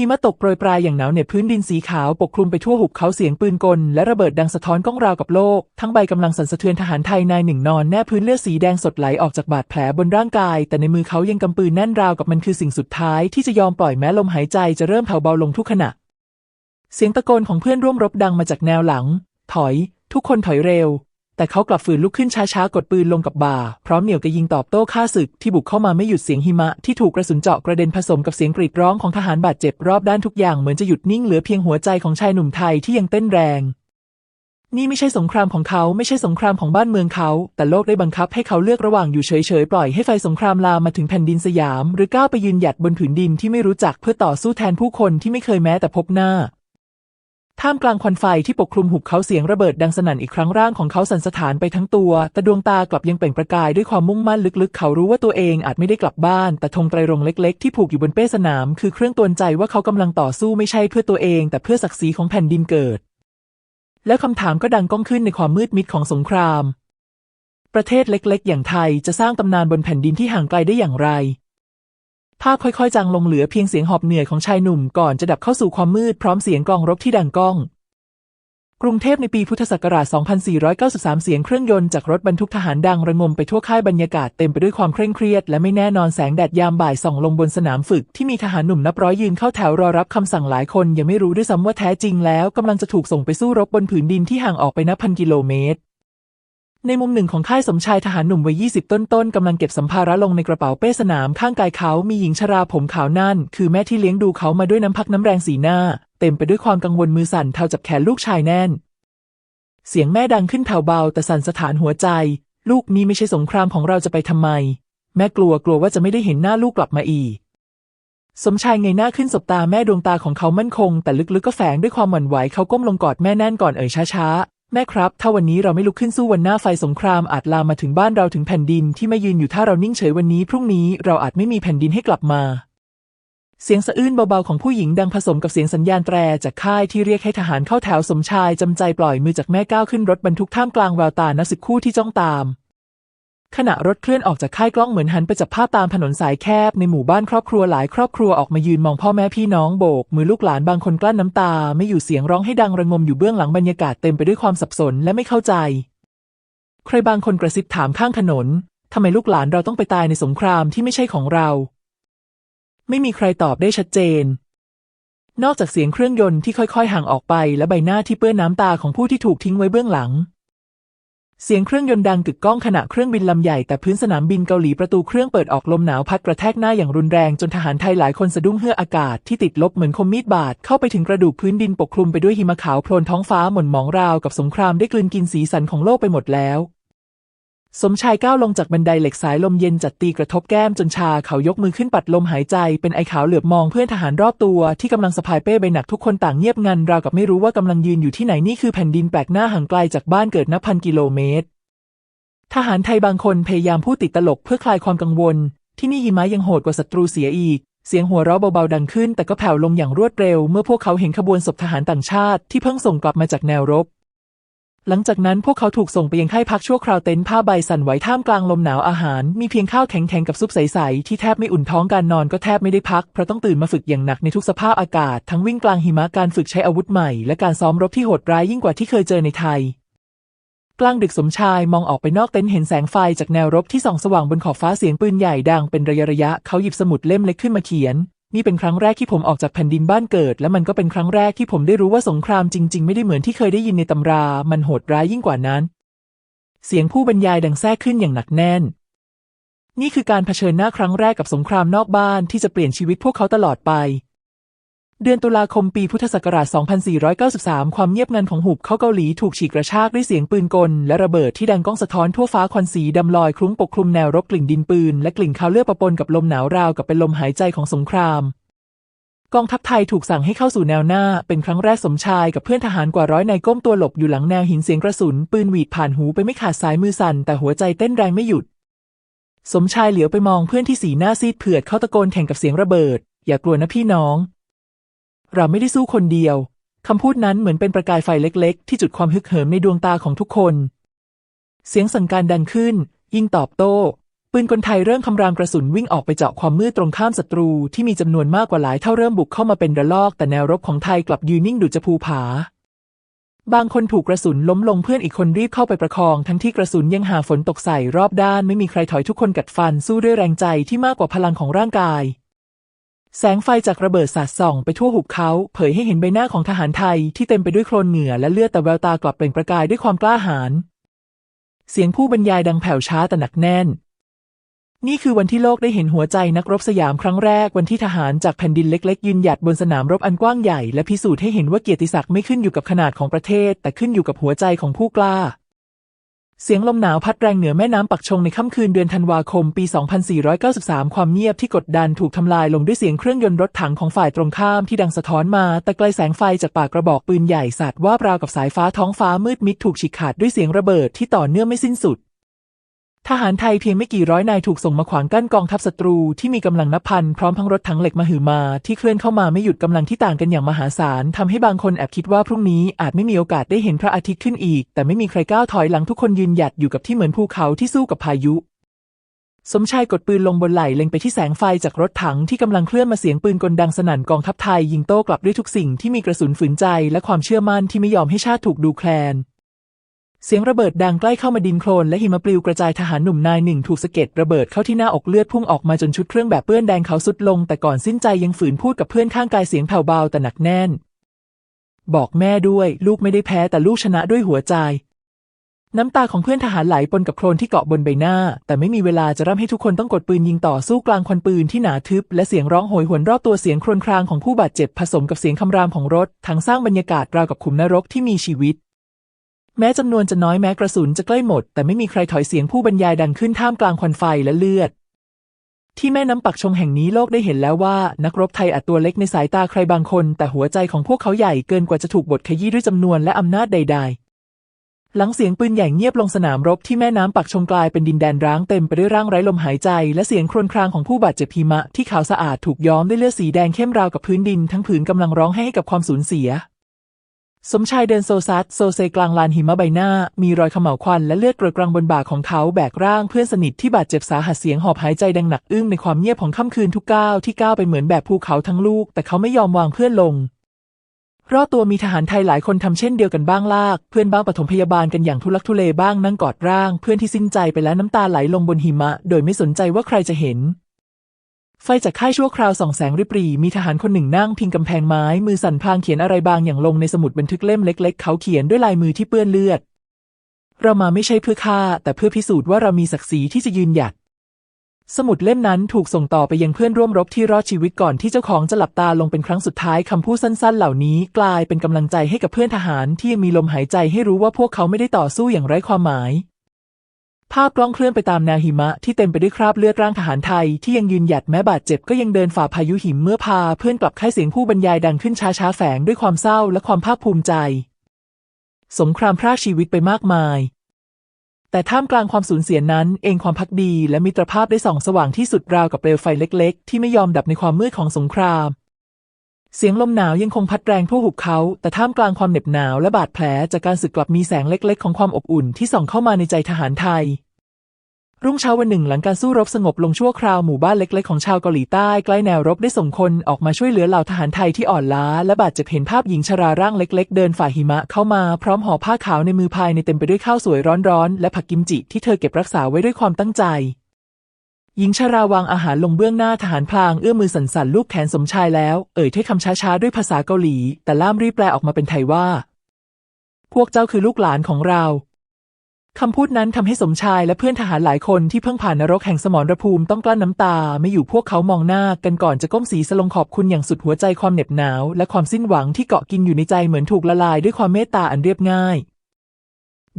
หิมะตกโปรยปลายอย่างหนาวเหน็บพื้นดินสีขาวปกคลุมไปทั่วหุบเขาเสียงปืนกล และระเบิดดังสะท้อนก้องราวกับโลก ทั้งใบกำลังสั่นสะเทือนทหารไทยนายหนึ่งนอนแน่พื้นเลือดสีแดงสดไหลออกจากบาดแผลบนร่างกาย แต่ในมือเขายังกำปืนแน่นราวกับมันคือสิ่งสุดท้ายที่จะยอมปล่อยแม้ลมหายใจจะเริ่มแผ่วเบาลงทุกขณะ เสียงตะโกนของเพื่อนร่วมรบดังมาจากแนวหลัง ถอย ทุกคนถอยเร็ว แต่เขากลับฝืนลุกขึ้นช้าๆ กดปืนลงกับบ่า พร้อมเหนี่ยวกระยิงตอบโต้ฆ่าศึกที่บุกเข้ามาไม่หยุดเสียงหิมะที่ถูกกระสุนเจาะกระเด็นผสมกับเสียงกรีดร้องของทหารบาดเจ็บรอบด้านทุกอย่างเหมือนจะหยุดนิ่งเหลือเพียงหัวใจของชายหนุ่มไทยที่ยังเต้นแรง นี่ไม่ใช่สงครามของเขาไม่ใช่สงครามของบ้านเมืองเขา แต่โลกได้บังคับให้เขาเลือกระหว่างอยู่เฉยๆ ปล่อยให้ไฟสงครามลามมาถึงแผ่นดินสยาม หรือก้าวไปยืนหยัดบนผืนดินที่ไม่รู้จักเพื่อต่อสู้แทนผู้คนที่ไม่เคยแม้แต่พบหน้า ท่ามกลางควันไฟที่ปกคลุมหุบเขาเสียงระเบิดดังสนั่นอีกครั้งร่างของเขาสั่นสะท้านไปทั้งตัว แต่ดวงตากลับยังเปล่งประกายด้วยความมุ่งมั่นลึกๆ เขารู้ว่าตัวเองอาจไม่ได้กลับบ้าน แต่ธงไตรรงเล็กๆ ที่ผูกอยู่บนเป้สนาม คือเครื่องตือนใจว่าเขากำลังต่อสู้ไม่ใช่เพื่อตัวเอง แต่เพื่อศักดิ์ศรีของแผ่นดินเกิด แล้วคำถามก็ดังก้องขึ้นในความมืดมิดของสงคราม ประเทศเล็กๆ อย่างไทยจะสร้างตำนานบนแผ่นดินที่ห่างไกลได้อย่างไร ภาพค่อยๆจางลงเหลือเพียงเสียงหอบเหนื่อยของชายหนุ่มก่อนจะดับเข้าสู่ความมืดพร้อมเสียงกองรบที่ดังก้อง กรุงเทพในปีพุทธศักราช 2493 เสียงเครื่องยนต์จากรถบรรทุกทหารดังระงมไปทั่วค่ายบรรยากาศเต็มไปด้วยความเคร่งเครียดและไม่แน่นอนแสงแดดยามบ่ายส่องลงบนสนามฝึกที่มีทหารหนุ่มนับร้อยยืนเข้าแถวรอรับคำสั่งหลายคนยังไม่รู้ด้วยซ้ำว่าแท้จริงแล้วกำลังจะถูกส่งไปสู้รบบนผืนดินที่ห่างออกไปนับพันกิโลเมตร ในมุมหนึ่งของค่ายสมชายทหารหนุ่มวัย 20 ต้นๆกำลังเก็บสัมภาระลงในกระเป๋าเป้สนามข้างกายเขามีหญิงชราผมขาวนั่น คือแม่ที่เลี้ยงดูเขามาด้วยน้ำพักน้ำแรงสีหน้า เต็มไปด้วยความกังวลมือสั่นเท่าจับแขนลูกชายแน่น เสียงแม่ดังขึ้นแผ่วเบาแต่สั่นสถานหัวใจ ลูกนี่ไม่ใช่สงครามของเราจะไปทำไม แม่กลัวกลัวว่าจะไม่ได้เห็นหน้าลูกกลับมาอีก สมชายเงยหน้าขึ้นสบตาแม่ดวงตาของเขามั่นคง แต่ลึกๆก็แฝงด้วยความหวั่นไหวเขาก้มลงกอดแม่แน่นก่อนเอ่ยช้าๆ แม่ครับ ถ้าวันนี้เราไม่ลุกขึ้นสู้วันหน้าไฟสงครามอาจลามมาถึงบ้านเราถึงแผ่นดินที่ไม่ยืนอยู่ถ้าเรานิ่งเฉยวันนี้ พรุ่งนี้เราอาจไม่มีแผ่นดินให้กลับมา เสียงสะอื้นเบาๆของผู้หญิงดังผสมกับเสียงสัญญาณแตรจากค่ายที่เรียกให้ทหารเข้าแถวสมชายจำใจปล่อยมือจากแม่ก้าวขึ้นรถบรรทุกท่ามกลางแววตานักศึกคู่ที่จ้องตาม ขณะรถเคลื่อนออกจากค่ายกล้องเหมือนหันไปจับภาพตามถนนสายแคบในหมู่บ้านครอบครัวหลายครอบครัวออกมายืนมองพ่อแม่พี่น้องโบก มือลูกหลานบางคนกลั้นน้ำตา ไม่อยู่เสียงร้องให้ดังระงมอยู่เบื้องหลังบรรยากาศเต็มไปด้วยความสับสนและไม่เข้าใจ ใครบางคนกระซิบถามข้างถนนทำไมลูกหลานเราต้องไปตายในสงครามที่ไม่ใช่ของเรา ไม่มีใครตอบได้ชัดเจน นอกจากเสียงเครื่องยนต์ที่ค่อยๆห่างออกไปและใบหน้าที่เปื้อนน้ำตาของผู้ที่ถูกทิ้งไว้เบื้องหลัง เสียงเครื่องยนต์ดังกึกก้องขณะเครื่องบินลำใหญ่แต่พื้นสนามบินเกาหลีประตูเครื่องเปิดออกลมหนาวพัดกระแทกหน้าอย่างรุนแรงจนทหารไทยหลายคนสะดุ้งเฮือกอากาศที่ติดลบเหมือนคมมีดบาดเข้าไปถึงกระดูกพื้นดินปกคลุมไปด้วยหิมะขาวโพลนท้องฟ้าหม่นหมองราวกับสงครามได้กลืนกินสีสันของโลกไปหมดแล้ว สมชายก้าวลงจากบันไดเหล็กสายลมเย็นจัดตีกระทบแก้มจนชาเขายกมือขึ้นปัดลมหายใจ เป็นไอขาวเหลือบมองเพื่อนทหารรอบตัวที่กำลังสะพายเป้ใบหนักทุกคนต่างเงียบงันราวกับไม่รู้ว่ากำลังยืนอยู่ที่ไหนนี่คือแผ่นดินแปลกหน้าห่างไกลจากบ้านเกิดนับพันกิโลเมตร ทหารไทยบางคนพยายามพูดติดตลกเพื่อคลายความกังวล ที่นี่หิมะยังโหดกว่าศัตรูเสียอีก เสียงหัวเราะเบาๆดังขึ้น แต่ก็แผ่วลงอย่างรวดเร็ว เมื่อพวกเขาเห็นขบวนศพทหารต่างชาติที่เพิ่งส่งกลับมาจากแนวรบ หลังจากนั้นพวกเขาถูกส่งไปยังค่ายพักชั่วคราวเต็นท์ผ้าใบสั่นไหวท่ามกลางลมหนาวอาหาร มีเพียงข้าวแข็งๆกับซุปใสๆที่แทบไม่อุ่นท้องการนอนก็แทบไม่ได้พักเพราะต้องตื่นมาฝึกอย่างหนักในทุกสภาพอากาศ ทั้งวิ่งกลางหิมะการฝึกใช้อาวุธใหม่ และการซ้อมรบที่โหดร้ายยิ่งกว่าที่เคยเจอในไทย กลางดึกสมชายมองออกไปนอกเต็นท์เห็นแสงไฟจากแนวรบที่ส่องสว่างบนขอบฟ้าเสียงปืนใหญ่ดังเป็นระยะระยะเขาหยิบสมุดเล่มเล็กขึ้นมาเขียน นี่เป็นครั้งแรกที่ผมออกจากแผ่นดินบ้านเกิด และมันก็เป็นครั้งแรกที่ผมได้รู้ว่าสงครามจริง ๆ ไม่ได้เหมือนที่เคยได้ยินในตำรา มันโหดร้ายยิ่งกว่านั้น เสียงผู้บรรยายดังแทรกขึ้นอย่างหนักแน่น นี่คือการเผชิญหน้าครั้งแรกกับสงครามนอกบ้านที่จะเปลี่ยนชีวิตพวกเขาตลอดไป เดือนตุลาคมปีพุทธศักราช 2493 ความเงียบงันของหุบเขาเกาหลีถูกฉีกกระชากด้วยเสียงปืนกล และระเบิดที่ดังก้องสะท้อนทั่วฟ้าควันสีดำลอยคลุ้งปกคลุมแนวรบกลิ่นดินปืน และกลิ่นคาวเลือดปะปนกับลมหนาวราวกับเป็นลมหายใจของสงคราม กองทัพไทยถูกสั่งให้เข้าสู่แนวหน้า เป็นครั้งแรกสมชายกับเพื่อนทหารกว่าร้อยนายก้มตัวหลบอยู่หลังแนวหินเสียงกระสุน ปืนหวีดผ่านหูไปไม่ขาดสายมือสั่นแต่หัวใจเต้นแรงไม่หยุด สมชายเหลียวไปมองเพื่อนที่สีหน้าซีดเผือดเข้าตะโกนแข่งกับเสียงระเบิด อย่ากลัวนะพี่น้อง เราไม่ได้สู้คนเดียว คำพูดนั้นเหมือนเป็นประกายไฟเล็กๆ ที่จุดความฮึกเหิมในดวงตาของทุกคน เสียงสั่งการดังขึ้น ยิ่งตอบโต้ ปืนกลไทยเริ่มคำรามกระสุนวิ่งออกไปเจาะความมืดตรงข้ามศัตรูที่มีจำนวนมากกว่าหลายเท่าเริ่มบุกเข้ามาเป็นระลอก แต่แนวรบของไทยกลับยืนนิ่งดุจะภูผา บางคนถูกกระสุนล้มลงเพื่อนอีกคนรีบเข้าไปประคอง ทั้งที่กระสุนยังหาฝนตกใส่รอบด้านไม่มีใครถอยทุกคนกัดฟันสู้ด้วยแรงใจที่มากกว่าพลังของร่างกาย แสงไฟจากระเบิดสาดส่องไปทั่วหุบเขา เผยให้เห็นใบหน้าของทหารไทยที่เต็มไปด้วยโคลนเหงื่อและเลือดแต่แววตากลับเปล่งประกายด้วยความกล้าหาญเสียงผู้บรรยายดังแผ่วช้าแต่หนักแน่น นี่คือวันที่โลกได้เห็นหัวใจนักรบสยามครั้งแรกวันที่ทหารจากแผ่นดินเล็ก ๆ ยืนหยัดบนสนามรบอันกว้างใหญ่และพิสูจน์ให้เห็นว่าเกียรติศักดิ์ไม่ขึ้นอยู่กับขนาดของประเทศ แต่ขึ้นอยู่กับหัวใจของผู้กล้า เสียงลมหนาวพัดแรงเหนือแม่น้ำปักชงในค่ำคืนเดือนธันวาคมปี 2493 ความเงียบที่กดดันถูกทำลายลงด้วยเสียงเครื่องยนต์รถถังของฝ่ายตรงข้ามที่ดังสะท้อนมา แต่ไกลแสงไฟจากปากกระบอกปืนใหญ่สาดว่าบราวกับสายฟ้าท้องฟ้ามืดมิดถูกฉีกขาดด้วยเสียงระเบิดที่ต่อเนื่องไม่สิ้นสุด ทหารไทยเพียงไม่กี่ร้อยนายถูกส่งมาขวางกั้นกองทัพศัตรูที่มีกำลังนับพันพร้อมทั้งรถถังเหล็กมาหึมาที่เคลื่อนเข้ามาไม่หยุดกำลังที่ต่างกันอย่างมหาศาลทำให้บางคนแอบคิดว่าพรุ่งนี้อาจไม่มีโอกาสได้เห็นพระอาทิตย์ขึ้นอีก แต่ไม่มีใครก้าวถอยหลังทุกคนยืนหยัดอยู่กับที่เหมือนภูเขาที่สู้กับพายุ สมชายกดปืนลงบนไหล่เล็งไปที่แสงไฟจากรถถังที่กำลังเคลื่อนมาเสียงปืนกลดังสนั่นกองทัพไทยยิงโต้กลับด้วยทุกสิ่งที่มีกระสุนฝืนใจและความเชื่อมั่นที่ไม่ยอมให้ชาติถูกดูแคลน เสียงระเบิดดังใกล้เข้ามาดินโคลนและหิมะปลิวกระจายทหารหนุ่มนายหนึ่งถูกสะเก็ดระเบิดเข้าที่หน้าอกเลือดพุ่งออกมาจนชุดเครื่องแบบเปื้อนแดงเขาสุดลง แต่ก่อนสิ้นใจยังฝืนพูดกับเพื่อนข้างกายเสียงแผ่วเบาแต่หนักแน่น บอกแม่ด้วย ลูกไม่ได้แพ้แต่ลูกชนะด้วยหัวใจ น้ำตาของเพื่อนทหารไหลปนกับโคลนที่เกาะบนใบหน้า แต่ไม่มีเวลาจะร่ำให้ทุกคนต้องกดปืนยิงต่อสู้กลางควันปืนที่หนาทึบ และเสียงร้องโหยหวนรอบตัวเสียงโครวญครางของผู้บาดเจ็บผสมกับเสียงคำรามของรถทั้งสร้างบรรยากาศราวกับขุมนรกที่มีชีวิต แม้จำนวนจะน้อยแม้กระสุนจะใกล้หมด แต่ไม่มีใครถอยเสียงผู้บรรยายดังขึ้นท่ามกลางควันไฟและเลือด ที่แม่น้ำปักชงแห่งนี้โลกได้เห็นแล้วว่า นักรบไทยอาจตัวเล็กในสายตาใครบางคน แต่หัวใจของพวกเขาใหญ่เกินกว่าจะถูกบดขยี้ด้วยจำนวนและอำนาจใด ๆหลังเสียงปืนใหญ่เงียบลงสนามรบที่แม่น้ำปักชงกลายเป็นดินแดนร้างเต็มไปด้วยร่างไร้ลมหายใจและเสียงครวญครางของผู้บาดเจ็บหิมะที่ขาวสะอาดถูกย้อมด้วยเลือดสีแดงเข้มราวกับพื้นดินทั้งผืนกำลังร้องไห้ให้กับความสูญเสีย สมชายเดินโซซัดโซเซกลางลานหิมะใบหน้า มีรอยเขม่าวควันและเลือดกลือกรังบนบ่าของเขาแบกร่างเพื่อนสนิทที่บาดเจ็บสาหัสเสียงหอบหายใจดังหนักอึ้งในความเงียบของค่ำคืนทุกก้าวที่ก้าวไปเหมือนแบบภูเขาทั้งลูก แต่เขาไม่ยอมวางเพื่อนลง รอบตัวมีทหารไทยหลายคนทำเช่นเดียวกันบ้างลาก เพื่อนบ้างปฐมพยาบาลกันอย่างทุลักทุเลบ้างนั่งกอดร่าง เพื่อนที่สิ้นใจไปแล้วน้ำตาไหลลงบนหิมะ โดยไม่สนใจว่าใครจะเห็น ไฟจากค่ายชั่วคราวส่องแสงริบหรี่มีทหารคนหนึ่งนั่งพิงกำแพงไม้ มือสั่นพลางเขียนอะไรบางอย่างลงในสมุดบันทึกเล่มเล็ก ๆ เขาเขียนด้วยลายมือที่เปื้อนเลือด เรามาไม่ใช่เพื่อฆ่า แต่เพื่อพิสูจน์ว่าเรามีศักดิ์ศรีที่จะยืนหยัด สมุดเล่มนั้นถูกส่งต่อไปยังเพื่อนร่วมรบที่รอดชีวิตก่อนที่เจ้าของจะหลับตาลงเป็นครั้งสุดท้ายคำพูดสั้น ๆ เหล่านี้กลายเป็นกำลังใจให้กับเพื่อนทหารที่ยังมีลมหายใจให้รู้ว่าพวกเขาไม่ได้ต่อสู้อย่างไร้ความหมาย ภาพกล้องเคลื่อนไปตามแนวหิมะที่เต็มไปด้วยคราบเลือดร่างทหารไทย ที่ยังยืนหยัดแม้บาดเจ็บก็ยังเดินฝ่าพายุหิมเมื่อพาเพื่อนกลับค่ายเสียงผู้บรรยายดังขึ้นช้าๆแฝงด้วยความเศร้าและความภาคภูมิใจ สงครามพรากชีวิตไปมากมาย แต่ท่ามกลางความสูญเสียนั้น เองความพักดีและมิตรภาพได้ส่องสว่างที่สุดราวกับเปลวไฟเล็ก ๆ ที่ไม่ยอมดับในความมืดของสงคราม เสียงลมหนาวยังคงพัดแรงทั่วหุบเขา แต่ท่ามกลางความเหน็บหนาวและบาดแผลจากการศึกกลับมีแสงเล็กๆ ของความอบอุ่นที่ส่องเข้ามาในใจทหารไทย รุ่งเช้าวันหนึ่งหลังการสู้รบสงบลงชั่วคราวหมู่บ้านเล็กๆ ของชาวเกาหลีใต้ใกล้แนวรบได้ส่งคนออกมาช่วยเหลือเหล่าทหารไทยที่อ่อนล้า และบาดเจ็บเห็นภาพหญิงชราร่างเล็ก ๆ เดินฝ่าหิมะเข้ามาพร้อมห่อผ้าขาวในมือพายในเต็มไปด้วยข้าวสวยร้อนๆและผักกิมจิที่เธอเก็บรักษาไว้ด้วยความตั้งใจ หญิงชราวางอาหารลงเบื้องหน้าทหารพลางเอื้อมมือสั่นๆลูบแขนสมชายแล้ว เอ่ยถ้อยคำช้าๆด้วยภาษาเกาหลี แต่ล่ามรีบแปลออกมาเป็นไทยว่า พวกเจ้าคือลูกหลานของเราคำพูดนั้นทำให้สมชายและเพื่อนทหารหลายคนที่เพิ่งผ่านนรกแห่งสมรภูมิต้องกลั้นน้ำตา ไม่อยู่พวกเขามองหน้ากันก่อนจะก้มศีรษะลงขอบคุณอย่างสุดหัวใจความเหน็บหนาว และความสิ้นหวังที่เกาะกินอยู่ในใจเหมือนถูกละลายด้วยความเมตตาอันเรียบง่าย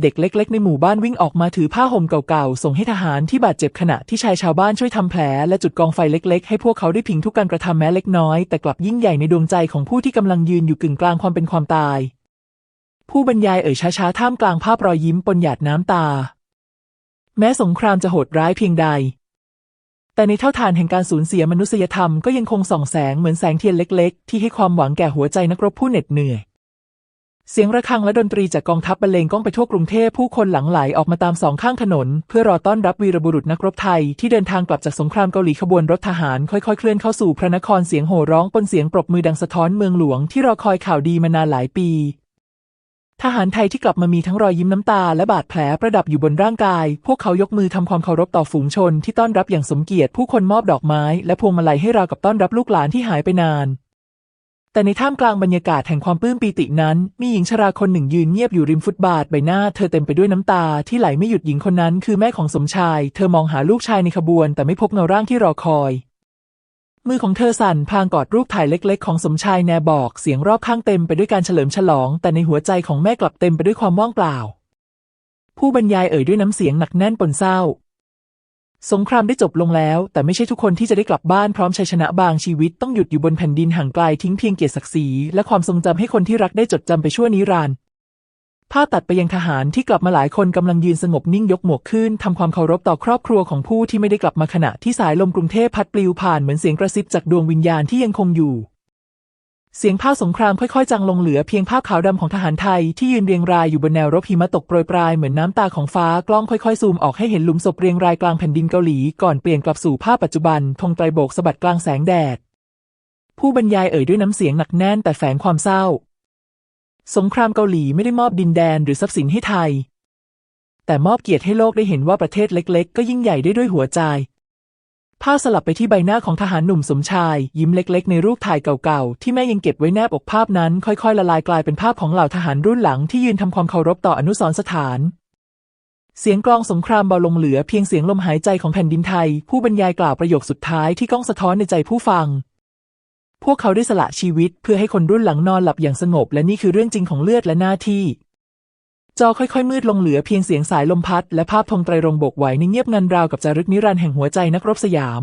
เด็กเล็ก ๆ ในหมู่บ้านวิ่งออกมาถือผ้าห่มเก่าๆ ส่งให้ทหารที่บาดเจ็บขณะที่ชายชาวบ้านช่วยทำแผล และจุดกองไฟเล็ก ๆ ให้พวกเขาได้พิงทุกการกระทำแม้เล็กน้อย แต่กลับยิ่งใหญ่ในดวงใจของผู้ที่กำลังยืนอยู่กึ่งกลางความเป็นความตาย ผู้บรรยายเอ่ยช้าๆท่ามกลางภาพรอยยิ้มปนหยาดน้ำตา แม้สงครามจะโหดร้ายเพียงใด แต่ในเท่าทานแห่งการสูญเสียมนุษยธรรมก็ยังคงส่องแสงเหมือนแสงเทียนเล็ก ๆ ที่ให้ความหวังแก่หัวใจนักรบผู้เหน็ดเหนื่อย เสียงระฆังและดนตรีจากกองทัพบรรเลงก้องไปทั่วกรุงเทพผู้คนหลั่งไหลออกมาตามสองข้างถนน เพื่อรอต้อนรับวีรบุรุษนักรบไทยที่เดินทางกลับจากสงครามเกาหลีขบวนรถทหารค่อยๆ เคลื่อนเข้าสู่พระนครเสียงโห่ร้องปนเสียงปรบมือดังสะท้อนเมืองหลวงที่รอคอยข่าวดีมานานหลายปี ทหารไทยที่กลับมามีทั้งรอยยิ้มน้ำตาและบาดแผลประดับอยู่บนร่างกาย พวกเขายกมือทำความเคารพต่อฝูงชนที่ต้อนรับอย่างสมเกียรติผู้คนมอบดอกไม้และพวงมาลัยให้ราวกับต้อนรับลูกหลานที่หายไปนาน แต่ในท่ามกลางบรรยากาศแห่งความปลื้มปีตินั้น มีหญิงชราคนหนึ่งยืนเงียบอยู่ริมฟุตบาทใบหน้าเธอเต็มไปด้วยน้ำตาที่ไหลไม่หยุดหญิงคนนั้นคือแม่ของสมชาย เธอมองหาลูกชายในขบวน แต่ไม่พบเงาร่างที่รอคอย มือของเธอสั่นพางกอดรูปถ่ายเล็ก ๆ ของสมชายแนบอกเสียงรอบข้างเต็มไปด้วยการเฉลิมฉลอง แต่ในหัวใจของแม่กลับเต็มไปด้วยความว่างเปล่า ผู้บรรยายเอ่ยด้วยน้ำเสียงหนักแน่นปนเศร้า สงครามได้จบลงแล้ว แต่ไม่ใช่ทุกคนที่จะได้กลับบ้านพร้อมชัยชนะบางชีวิตต้องหยุดอยู่บนแผ่นดินห่างไกลทิ้งเพียงเกียรติศักดิ์ศรีและความทรงจำให้คนที่รักได้จดจำไปชั่วนิรันดร์ภาพตัดไปยังทหารที่กลับมาหลายคนกำลังยืนสงบนิ่งยกหมวกขึ้นทำความเคารพต่อครอบครัวของผู้ที่ไม่ได้กลับมาขณะที่สายลมกรุงเทพพัดปลิวผ่านเหมือนเสียงกระซิบจากดวงวิญญาณที่ยังคงอยู่ เสียงภาพสงครามค่อยๆ จางลงเหลือเพียงภาพขาวดำของทหารไทยที่ยืนเรียงรายอยู่บนแนวรบหิมะตกโปรยปลายเหมือนน้ำตาของฟ้ากล้องค่อยๆ ซูมออกให้เห็นหลุมศพเรียงรายกลางแผ่นดินเกาหลี ก่อนเปลี่ยนกลับสู่ภาพปัจจุบันธงไตรโบกสะบัดกลางแสงแดด ผู้บรรยายเอ่ยด้วยน้ำเสียงหนักแน่นแต่แฝงความเศร้า สงครามเกาหลีไม่ได้มอบดินแดนหรือทรัพย์สินให้ไทย แต่มอบเกียรติให้โลกได้เห็นว่าประเทศเล็ก ๆ ก็ยิ่งใหญ่ได้ด้วยหัวใจ ภาพสลับไปที่ใบหน้าของทหารหนุ่มสมชาย ยิ้มเล็กๆ ในรูปถ่ายเก่าๆ ที่แม่ยังเก็บไว้แนบอกภาพนั้น ค่อยๆ ละลายกลายเป็นภาพของเหล่าทหารรุ่นหลังที่ยืนทำความเคารพต่ออนุสรณ์สถาน เสียงกลองสงครามเบาลงเหลือเพียงเสียงลมหายใจของแผ่นดินไทย ผู้บรรยายกล่าวประโยคสุดท้ายที่ก้องสะท้อนในใจผู้ฟัง พวกเขาได้สละชีวิตเพื่อให้คนรุ่นหลังนอนหลับอย่างสงบ และนี่คือเรื่องจริงของเลือดและหน้าที่ จอค่อยๆมืดลงเหลือเพียงเสียงสายลมพัด และภาพธงไตรรงโบกไหวในเงียบงันราวกับจารึกนิรันดร์แห่งหัวใจนักรบสยาม